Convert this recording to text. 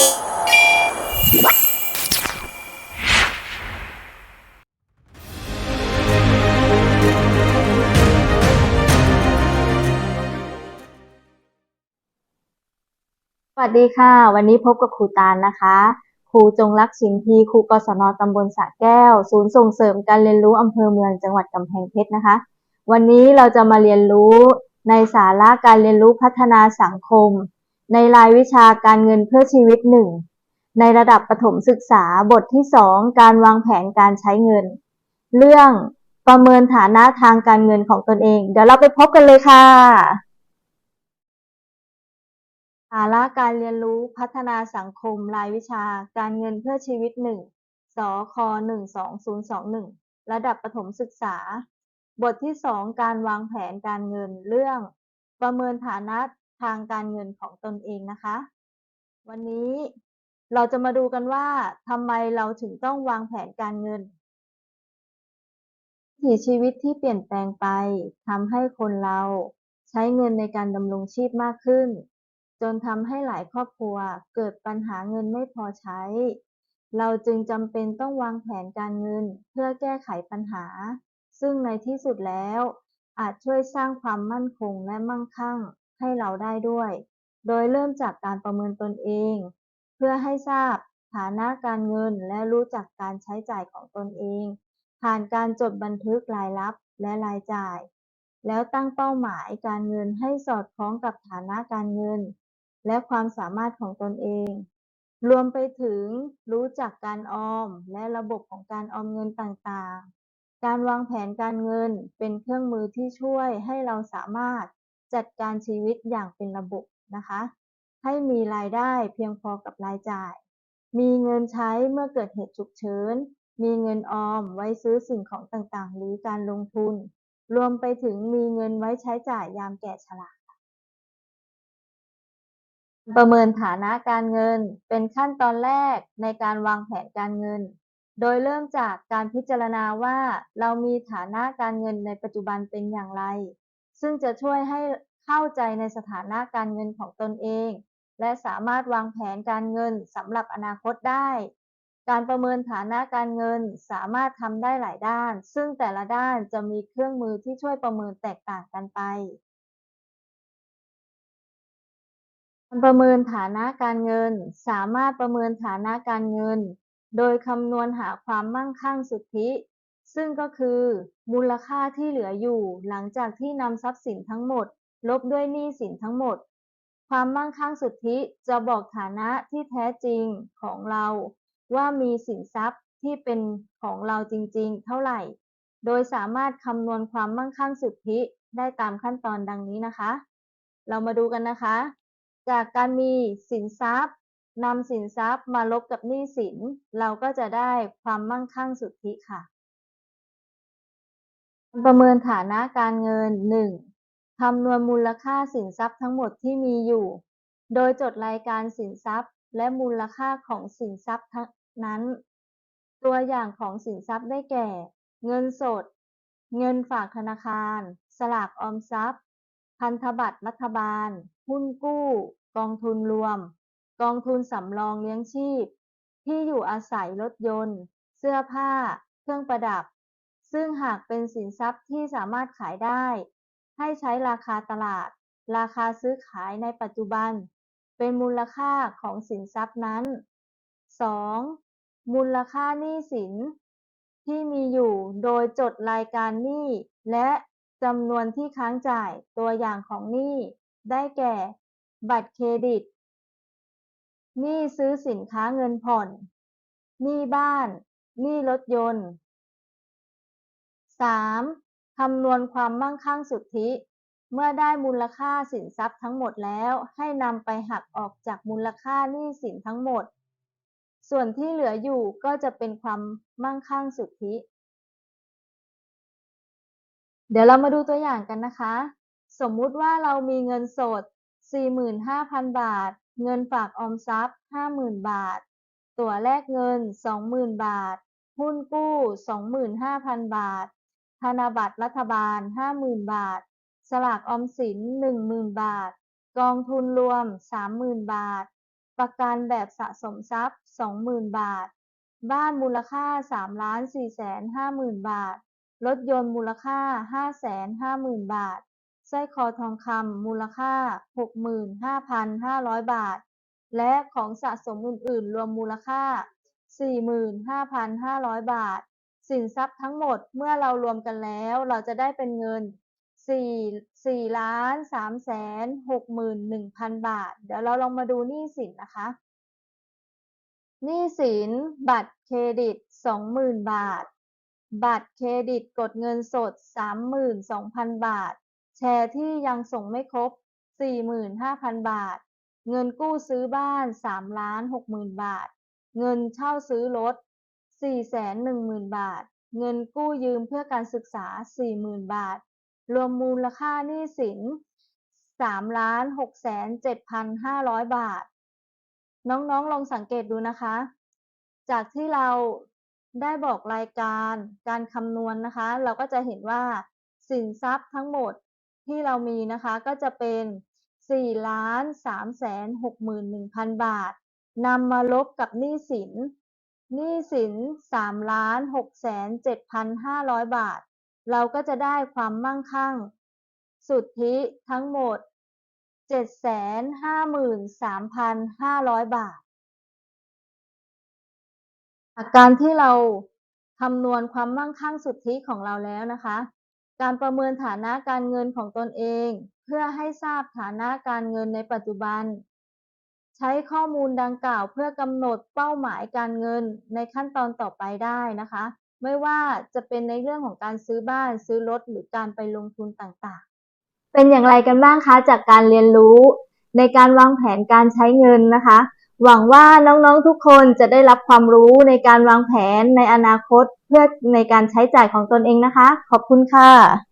สวัสดีค่ะ วันนี้พบกับครูตาลนะคะ ครูจงรักชิมพีครูกศนตำบลสะแก้ว ศูนย์ส่งเสริมการเรียนรู้อำเภอเมืองจังหวัดกำแพงเพชรนะคะ วันนี้เราจะมาเรียนรู้ในสาระการเรียนรู้พัฒนาสังคม ในรายวิชาการเงินเพื่อชีวิตหนึ่งในระดับประถมศึกษาบทที่ 2 การวางแผนการใช้เงิน เรื่องประเมินฐานะทางการเงินของตนเอง เดี๋ยวเราไปพบกันเลยค่ะสาระการเรียนรู้พัฒนาสังคมรายวิชาการเงินเพื่อชีวิตหนึ่งสคหนึ่งสองศูนย์สองหนึ่งระดับประถมศึกษา บทที่สองการวางแผนการเงินเรื่อง ประเมินฐานะ ทางการเงินของตนเองนะคะ วันนี้เราจะมาดูกันว่าทำไมเราถึงต้องวางแผนการเงินวิถีชีวิตที่เปลี่ยนแปลงไปทำให้คนเราใช้เงินในการดำรงชีพมากขึ้น จนทำให้หลายครอบครัวเกิดปัญหาเงินไม่พอใช้ เราจึงจำเป็นต้องวางแผนการเงินเพื่อแก้ไขปัญหา ซึ่งในที่สุดแล้ว อาจช่วยสร้างความมั่นคงและมั่งคั่ง ให้เราได้ด้วย โดยเริ่มจากการประเมินตนเอง เพื่อให้ทราบฐานะการเงินและรู้จักการใช้จ่ายของตนเอง ผ่านการจดบันทึกรายรับและรายจ่าย แล้วตั้งเป้าหมายการเงินให้สอดคล้องกับฐานะการเงิน และความสามารถของตนเอง รวมไปถึงรู้จักการออมและระบบของการออมเงินต่างๆ การวางแผนการเงินเป็นเครื่องมือที่ช่วยให้เราสามารถ จัดการชีวิตอย่างเป็นระบบนะคะ ให้มีรายได้เพียงพอกับรายจ่าย มีเงินใช้เมื่อเกิดเหตุฉุกเฉิน มีเงินออมไว้ซื้อสิ่งของต่างๆ หรือการลงทุน รวมไปถึงมีเงินไว้ใช้จ่ายยามแก่ชราประเมินฐานะการเงินเป็นขั้นตอนแรกในการวางแผนการเงิน โดยเริ่มจากการพิจารณาว่าเรามีฐานะการเงินในปัจจุบันเป็นอย่างไร ซึ่งจะช่วยให้ เข้าใจในสถานะการเงินของตนเอง และสามารถวางแผนการเงินสำหรับอนาคตได้ การประเมินฐานะการเงินสามารถทำได้หลายด้าน ซึ่งแต่ละด้านจะมีเครื่องมือที่ช่วยประเมินแตกต่างกันไปการประเมินฐานะการเงิน สามารถประเมินฐานะการเงิน โดยคำนวณหาความมั่งคั่งสุทธิ ซึ่งก็คือ มูลค่าที่เหลืออยู่หลังจากที่นำทรัพย์สินทั้งหมด ลบด้วยหนี้สินทั้งหมด ความมั่งคั่งสุทธิจะบอกฐานะที่แท้จริงของเรา ว่ามีสินทรัพย์ที่เป็นของเราจริงๆ เท่าไหร่ โดยสามารถคำนวณความมั่งคั่งสุทธิได้ตามขั้นตอนดังนี้นะคะ เรามาดูกันนะคะ จากการมีสินทรัพย์นำสินทรัพย์มาลบกับหนี้สิน เราก็จะได้ความมั่งคั่งสุทธิค่ะ ประเมินฐานะการเงิน 1. คำนวณมูลค่าสินทรัพย์ทั้งหมดที่มีอยู่ โดยจดรายการสินทรัพย์ และมูลค่าของสินทรัพย์ทั้งนั้น ตัวอย่างของสินทรัพย์ได้แก่ เงินสด เงินฝากธนาคาร สลากออมทรัพย์ พันธบัตรรัฐบาล หุ้นกู้ กองทุนรวม กองทุนสำรองเลี้ยงชีพ ที่อยู่อาศัยรถยนต์ เสื้อผ้า เครื่องประดับ ซึ่งหากเป็นสินทรัพย์ที่สามารถขายได้ ให้ใช้ราคาตลาด ราคาซื้อขายในปัจจุบัน เป็นมูลค่าของสินทรัพย์นั้น 2. มูลค่าหนี้สิน ที่มีอยู่โดยจดรายการหนี้และจำนวนที่ค้างจ่ายตัวอย่างของหนี้ได้แก่ บัตรเครดิต หนี้ซื้อสินค้าเงินผ่อน หนี้บ้าน หนี้รถยนต์ 3. คำนวณความมั่งคั่งสุทธิ เมื่อได้มูลค่าสินทรัพย์ทั้งหมดแล้ว ให้นำไปหักออกจากมูลค่าหนี้สินทั้งหมด ส่วนที่เหลืออยู่ก็จะเป็นความมั่งคั่งสุทธิ เดี๋ยวเรามาดูตัวอย่างกันนะคะ สมมุติว่าเรามีเงินสด 45,000 บาท เงินฝากออมทรัพย์ 50,000 บาท ตั๋วแลกเงิน 20,000 บาท หุ้นกู้ 25,000 บาท ธนบัตรรัฐบาล 50,000 บาท สลากออมสิน 10,000 บาท กองทุนรวม 30,000 บาท ประกันแบบสะสมทรัพย์ 20,000 บาท บ้านมูลค่า3,450,000 บาท รถยนต์มูลค่า550,000 บาทสร้อยคอทองคำมูลค่า 65,500 บาท และของสะสมอื่น ๆ รวมมูลค่า 45,500 บาท สินทรัพย์ทั้งหมดเมื่อเรารวมกันแล้ว เราจะได้เป็นเงิน 4 4,361,000 บาท เดี๋ยวเราลองมาดูหนี้สินนะคะหนี้สิน บัตรเครดิต 20,000 บาท บัตรเครดิตกดเงินสด 32,000 บาท แชร์ที่ยังส่งไม่ครบ 45,000 บาท เงินกู้ซื้อบ้าน3ล้าน60,000 บาท เงินเช่าซื้อรถ 410,000 บาท เงินกู้ยืมเพื่อการศึกษา 40,000 บาท รวมมูลค่าหนี้สิน 3,607,500 บาท น้องๆ ลองสังเกตดูนะคะ จากที่เราได้บอกรายการการคำนวณนะคะ เราก็จะเห็นว่าสินทรัพย์ทั้งหมดที่เรามีนะคะก็จะเป็น4,361,000 บาทนำมาลบกับหนี้สิน หนี้สิน3,607,500บาท เราก็จะได้ความมั่งคั่ง สุทธิทั้งหมด753,500บาทจากการที่เราคำนวณความมั่งคั่งสุทธิของเราแล้วนะคะ การประเมินฐานะการเงินของตนเอง เพื่อให้ทราบฐานะการเงินในปัจจุบัน ใช้ข้อมูลดังกล่าวเพื่อกำหนดเป้าหมายการเงินในขั้นตอนต่อไปได้นะคะ ไม่ว่าจะเป็นในเรื่องของการซื้อบ้านซื้อรถหรือการไปลงทุนต่างๆ เป็นอย่างไรกันบ้างคะจากการเรียนรู้ ในการวางแผนการใช้เงินนะคะ หวังว่าน้องๆทุกคนจะได้รับความรู้ในการวางแผนในอนาคตเพื่อในการใช้จ่ายของตนเองนะคะ ขอบคุณค่ะ